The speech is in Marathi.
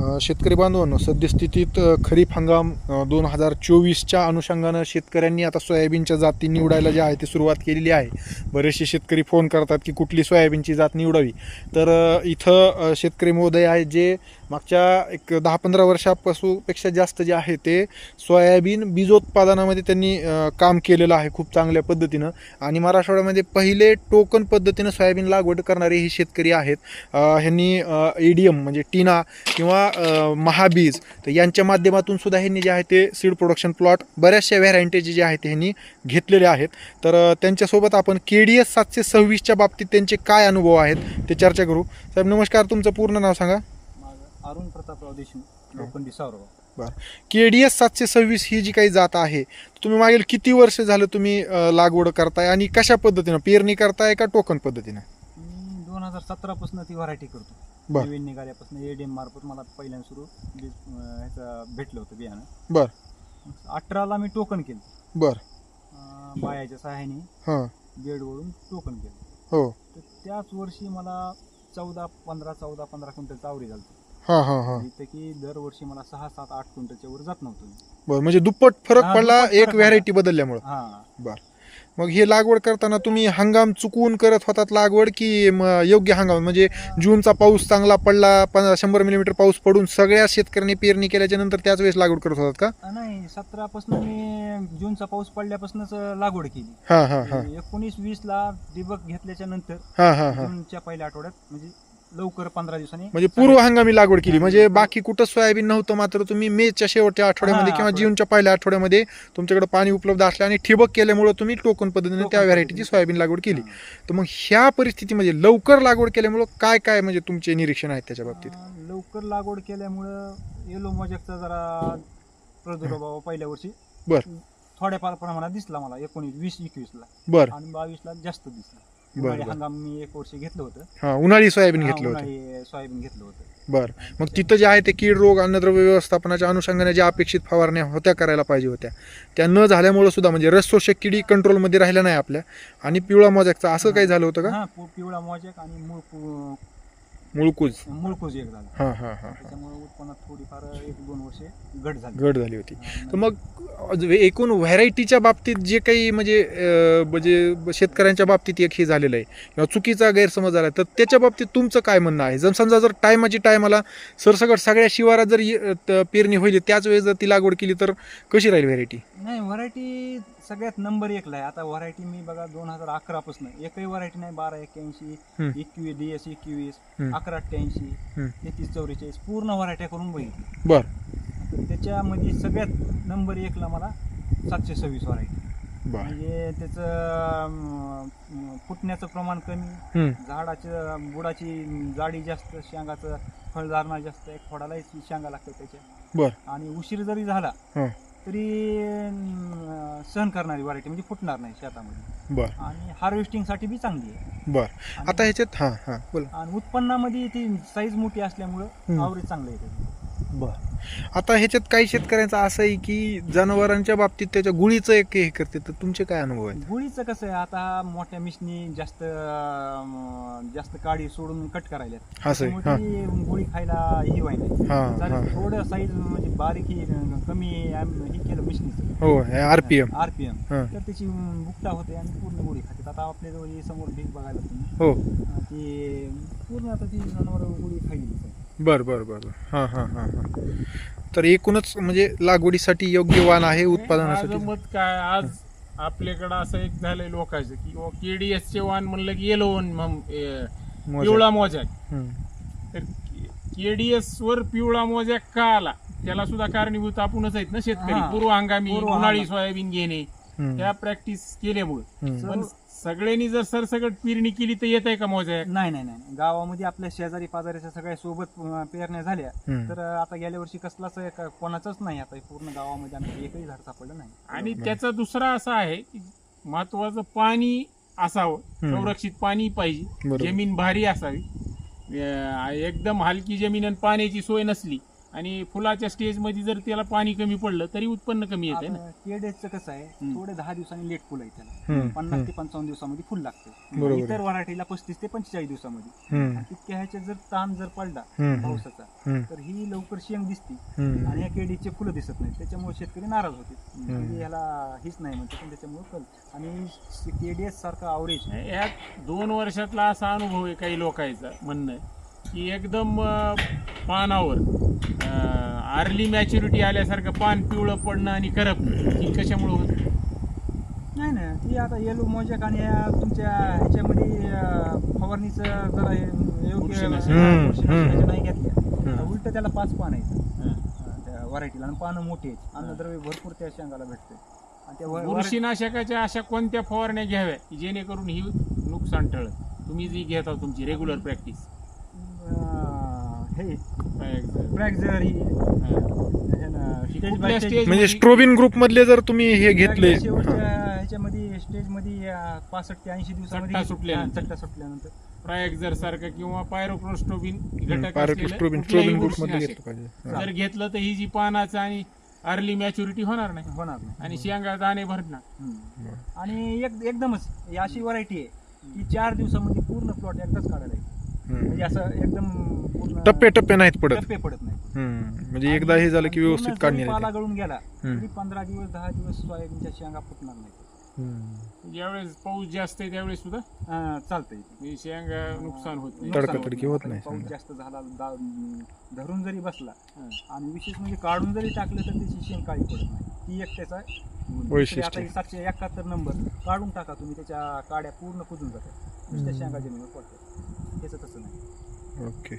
शेतकरी बांधवांनो सद्यस्थितीत खरीप हंगाम दोन हजार चोवीसच्या अनुषंगानं शेतकऱ्यांनी आता सोयाबीनच्या जाती निवडायला जे आहे ते सुरुवात केलेली आहे. बरेचसे शेतकरी फोन करतात की कुठली सोयाबीनची जात निवडावी? तर इथं शेतकरी महोदय आहेत जे मागच्या एक दहा पंधरा वर्षापासूनपेक्षा जास्त जे आहे ते सोयाबीन बीजोत्पादनामध्ये त्यांनी काम केलेलं आहे खूप चांगल्या पद्धतीनं. आणि मराठवाड्यामध्ये पहिले टोकन पद्धतीनं सोयाबीन लागवड करणारे हे शेतकरी आहेत. ह्यांनी ए डी एम म्हणजे टीना किंवा महाबीज तर यांच्या माध्यमातून सुद्धा ह्यांनी जे आहे ते सीड प्रोडक्शन प्लॉट बऱ्याचशा व्हॅरायटीचे जे आहे ते ह्यांनी घेतलेले आहेत. तर त्यांच्यासोबत आपण के डी एस सातशे सव्वीसच्या बाबतीत त्यांचे काय अनुभव आहेत ते चर्चा करू. साहेब नमस्कार. तुमचं पूर्ण नाव सांगा. अरुण प्रतापराव देशमुख लोखंडी सावरगाव. के डी एस सातशे सव्वीस ही जी काही जात आहे तुम्ही मागील किती वर्ष झालं तुम्ही अ, लागवड करताय आणि कशा पद्धतीनं? पेरणी करताय का टोकन पद्धतीनं? मी दोन हजार सतरापासून ती व्हरायटी करतो. बर. नवीन निघाल्यापासून एडीएम मार्फत मला पहिल्यांदा सुरू बीज अं, ह्याचं भेटलं होतं बियाणं. बर. मग अठराला मी टोकन केलं. बर. अं, बायाच्या सहाय्याने हां. बेडवरून टोकन केलं. हो. तर त्याच वर्षी मला चौदा पंधरा चौदा पंधरा क्विंटल आवरी झाली. हां हां हां. इथं की दरवर्षी मला सहा सात आठ क्विंटलच्या वर जात नव्हतं. मी. बरं म्हणजे दुप्पट फरक हा, पडला दुप्पट एक फरक व्हॅरायटी बदलल्यामुळं. हा. मग हे लागवड करताना तुम्ही हंगाम चुकवून करत होतात लागवड की म, योग्य हंगाम? म्हणजे जूनचा पाऊस चांगला पडला पण शंभर मिलीमीटर पाऊस पडून सगळ्या शेतकऱ्यांनी पेरणी केल्याच्यानंतर त्याच वेळेस लागवड करत होतात का? नाही सतरापासून मी जूनचा पाऊस पडल्यापासूनच लागवड केली. हां हां हां. एकोणीस वीस ला दिबक घेतल्याच्या नंतर हां हां हां. जूनच्या पहिल्या आठवड्यात म्हणजे लवकर पंधरा दिवसांनी म्हणजे पूर्व हंगामी लागवड केली म्हणजे बाकी कुठं सोयाबीन नव्हतं मात्र तुम्ही मेच्या शेवटच्या आठवड्यामध्ये हा, किंवा. जूनच्या पहिल्या आठवड्यामध्ये तुमच्याकडे पाणी उपलब्ध असलं आणि ठिबक केल्यामुळे तुम्ही टोकन पद्धतीने टोकन त्या व्हरायटीची पद्धतीने. सोयाबीन लागवड केली. तर मग ह्या परिस्थितीमध्ये लवकर लागवड केल्यामुळं काय काय म्हणजे तुमचे निरीक्षण आहेत त्याच्या बाबतीत अं, लवकर लागवड केल्यामुळं येलो मोजॅकचा जरा प्रादुर्भाव पहिल्या वर्षी बर. थोड्याफार प्रमाणात दिसला मला एकोणीस वीस एकवीस ला बरं आणि बावीस ला जास्त दिसला उन्हाळी बर. हंगाम मी एक वर्ष घेतलं होतं. हां उन्हाळी सोयाबीन हा, घेतलं होतं. उन्हाळी सोयाबीन घेतलं होतं. बरं. मग तिथं जे आहे ते कीड रोग अन्नद्रव्य व्यवस्थापनाच्या अनुषंगाने ज्या अपेक्षित फवारण्या होत्या करायला पाहिजे होत्या त्या न झाल्यामुळे सुद्धा म्हणजे रसशोषक किडी कंट्रोलमध्ये राहिल्या नाही आपल्या. आणि पिवळा मोजॅकचा असं काही झालं होतं का? हा पु- पिवळा मोजॅक आणि मूळ मुळकूज. मुळकूज एक झाला. हां हां हां त्याच्यामुळे उत्पन्नात थोडीफार एक दोन वर्षे घट झाली. घट झाली होती. तर मग एकूण व्हरायटीच्या बाबतीत जे काही म्हणजे अं, म्हणजे शेतकऱ्यांच्या बाबतीत एक हे झालेलं आहे किंवा चुकीचा गैरसमज झाला तर त्याच्या बाबतीत तुमचं काय म्हणणं आहे? जर समजा जर टायमाची टायमाला सरसकट सगळ्या शिवारात जर ये- त- पेरणी होईल त्याच वेळेस जर ती लागवड केली तर कशी राहील व्हरायटी? नाही व्हरायटी सगळ्यात नंबर एकला आहे आता व्हरायटी मी बघा दोन हजार अकरा पासून एकही व्हरायटी नाही बारा एक्क्याऐंशी. एकवीस डी एस एकवीस. अकरा अठ्ठ्याऐंशी. तेहतीस चौवेचाळीस पूर्ण व्हरायट्या करून बघितली बर त्याच्यामध्ये सगळ्यात नंबर एकला मला सातशे सव्वीस व्हरायटी बर म्हणजे त्याचं फुटण्याचं प्रमाण कमी. झाडाचं बुडाची जाडी जास्त शेंगाचं फळधारणा जास्त आहे खोडालाही शेंगा लागतात त्याच्या बर आणि उशीर जरी झाला. तरी अं, सहन करणारी व्हरायटी म्हणजे फुटणार नाही शेतामध्ये. बर. आणि हार्वेस्टिंगसाठी बी चांगली आहे. बर. आता ह्याच्यात हां हां बोला. आणि उत्पन्नामध्ये ती साईज मोठी असल्यामुळं हम्म. आवरेज चांगलं येते बर. आता ह्याच्यात काही शेतकऱ्यांचं असं आहे की जनावरांच्या बाबतीत त्याच्या गुळीचं एक हे करते. तर तुमचे काय अनुभव आहेत? गुळीचं कसं आहे आता मोठ्या मिशनी जास्त अं, जास्त काडी सोडून कट करायला असं आहे हां. ती गुळी खायला ही हां हां. थोडं साईज म्हणजे बारीक ही कमी आम- हे केलं मिशनीचं हो आरपीएम हां तर त्याची बुकटा होते आणि पूर्ण गोळी खाते. आता आपल्या जवळ समोर ढीग बघायला तुम्ही हो. अं, ती पूर्ण आता ती जनावर गोळी खाल्ली बर बर बर बर हां हां हां हां तर एकूणच म्हणजे लागवडीसाठी योग्य वाण आहे उत्पादनासाठी माझं मत काय आज आपल्याकडं असं एक झालंय लोकांचं की केडीएस चे वाण म्हणलं की येलो वन. पिवळा मोजॅक हम्म. तर केडीएस वर पिवळा मोजॅक का आला त्याला सुद्धा कारणीभूत आपणच आहेत ना शेतकरी हा. पूर्व हंगामी पूर्व उन्हाळी. सोयाबीन घेणे. त्या प्रॅक्टिस केल्यामुळे. पण सगळ्यांनी जर सरसकट पेरणी केली तर येत आहे का मोजॅक नाही नाही नाही गावामध्ये आपल्या शेजारी पाजारीच्या सगळ्या सोबत पेरण्या झाल्या. तर आता गेल्या वर्षी कसलाच कोणाचाच नाही आता पूर्ण गावामध्ये आमच्या एकही झाड सापडलं नाही. आणि त्याचा दुसरा असा आहे की महत्वाचं पाणी असावं. संरक्षित पाणी पाहिजे. जमीन भारी असावी. एकदम हलकी जमीन आणि पाण्याची सोय नसली आणि फुलाच्या स्टेजमध्ये जर त्याला पाणी कमी पडलं तरी उत्पन्न कमी येते ना? केडेचं कसं आहे. थोडे दहा दिवसांनी लेट फुल आहे त्याला पन्नास ते पंचावन्न दिवसामध्ये फुल लागते. इतर व्हरायटीला पस्तीस ते पंचेचाळीस दिवसामध्ये. तितक्या ह्याच्या जर ताण जर पडला पावसाचा तर ही लवकर शेंग दिसती. आणि या केडीचे फुलं दिसत नाहीत. त्याच्यामुळे शेतकरी नाराज होते. हम्म. म्हणजे ह्याला हीच नाही म्हणते पण त्याच्यामुळे कल आणि केडीएस सारखा आवरेज यात दोन वर्षातला असा अनुभव आहे काही लोकांचा म्हणणं. आहे की एकदम पानावर. अर्ली मॅच्युरिटी आल्यासारखं पान पिवळं पडणं आणि करप ही कशामुळे होत? नाही ना ती आता येलो मोजक आणि या तुमच्या ह्याच्यामध्ये फवारणीचं जरा हे योग्य बुरशीनाशकाच्या. नाही घेतल्या. उलट त्याला पाच पान आहेत. हं. त्या व्हरायटीला. आणि पानं मोठी आहेत. अन्नद्रव्य भरपूर त्या शेंगाला भेटते. बुरशीनाशकाच्या अशा कोणत्या फवारण्या घ्याव्या की जेणेकरून ही नुकसान टळत तुम्ही जी घेता तुमची रेग्युलर प्रॅक्टिस हे. ब्रॅकझर ही. हे. ना, stage by कुठल्या stage- stage म्हणजे स्ट्रोबिन ग्रुप मधले जर तुम्ही हे घेतले. शेवटच्या ह्याच्यामध्ये स्टेजमध्ये पासष्ट ते ऐंशी दिवसामध्ये चट्टा सुटल्यानंतर. हा, चट्टा सुटल्यानंतर. प्रायक्झर सारखं किंवा पायरोक्रोस्टोबिन घटक असलेलं स्ट्रोबिन ग्रुपमध्ये बुरशीनाशक. घेतलं पाहिजे. जर घेतलं तर ही जी पानाचं आणि अर्ली मॅच्युरिटी होणार नाही. होणार नाही. आणि शेंगा दाणे भरणार. हम्म. आणि एक एकदमच ही अशी व्हरायटी आहे की चार दिवसामध्ये पूर्ण प्लॉट एकदाच काढायला येईल. म्हणजे असं एकदम पूर्ण टप्पे टप्पे नाहीत पडत. टप्पे पडत नाही हम्म. म्हणजे एकदा हे झालं की व्यवस्थित पूर्ण काढणे जरी पाला गळून गेला हम्म. तरी पंधरा दिवस दहा दिवस सोयाबीनच्या शेंगा फुटणार नाही ज्यावेळेस पाऊस जास्त आहे त्यावेळेस सुद्धा? अं, चालतंय. ही शेंगा नुकसान होत नाही. नुकसान तडकाफडकी होत नाही पाऊस. जास्त झाला दा- धरून जरी बसला. आणि विशेष म्हणजे काढून जरी टाकलं तर त्याची शेण काळी पडत नाही. ती एक त्याचा गुण. वैशिष्ट्य. आता ही सातशे एकाहत्तर नंबर. काढून टाका तुम्ही त्याच्या काड्या पूर्ण कुजून जातात. नुसत्या शेंगा जमिनीवर पडतात. त्याचं तसं नाही. ओके.